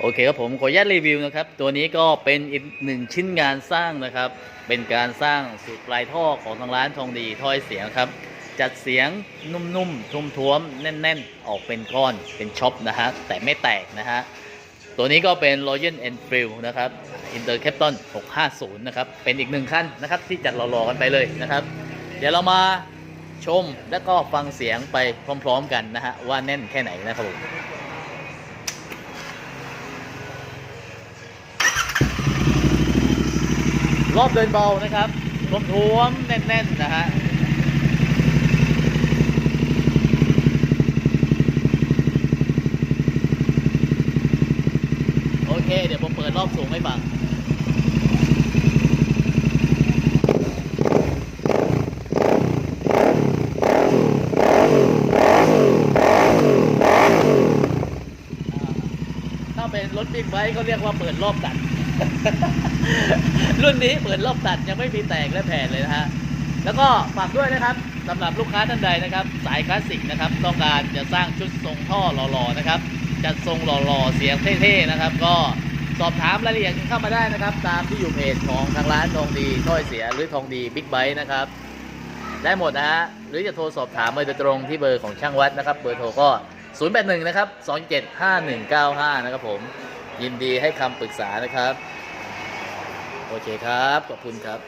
โอเคครับผมขออนุญาตรีวิวนะครับ ตัวนี้ก็เป็นอีกหนึ่งชิ้นงานสร้างนะครับ เป็นการสร้างสูตรปลายท่อของทางร้านทองดีถ้อยเสียงครับ จัดเสียงนุ่มๆทุ่มๆแน่น ๆ ออกเป็นก้อนเป็นช็อปนะฮะแต่ไม่แตกนะฮะตัวนี้ก็เป็น Royal Enfield นะครับ Interceptor 650 นะครับ เป็นอีกหนึ่งขั้นนะครับ ที่จัดรอๆกันไปเลยนะครับ เดี๋ยวเรามาชมและก็ฟังเสียงไปพร้อม ๆ กันนะฮะว่าแน่นแค่ไหนนะครับผม รอบเดินเบานะครับท้วมๆแน่นๆนะฮะโอเค เดี๋ยวผมเปิดรอบสูงให้ฟังถ้าเป็นรถบิ๊กไบค์ก็เรียกว่าเปิดรอบตัด รุ่นนี้เปิดรอบตัดยังไม่มีแตกและแผ่นเลยนะฮะแล้วก็ฝากด้วยนะครับสำหรับลูกค้าท่านใดนะครับ สายคลาสสิกนะครับ ต้องการจะสร้างชุดทรงท่อหล่อๆนะครับจัดทรงหล่อๆเสียงเท่ๆนะครับ ก็สอบถามรายละเอียดเข้ามาได้นะครับ ตามที่อยู่เพจของทางร้านทองดีถ้อยเสียหรือทองดีบิ๊กไบค์นะครับได้หมดนะฮะหรือจะโทรสอบถามมาโดยตรงที่เบอร์ของช่างวัดนะครับ เบอร์โทรก็ 081 นะครับ 275นะครับผม ยินดีให้คำปรึกษานะครับ โอเคครับ ขอบคุณครับ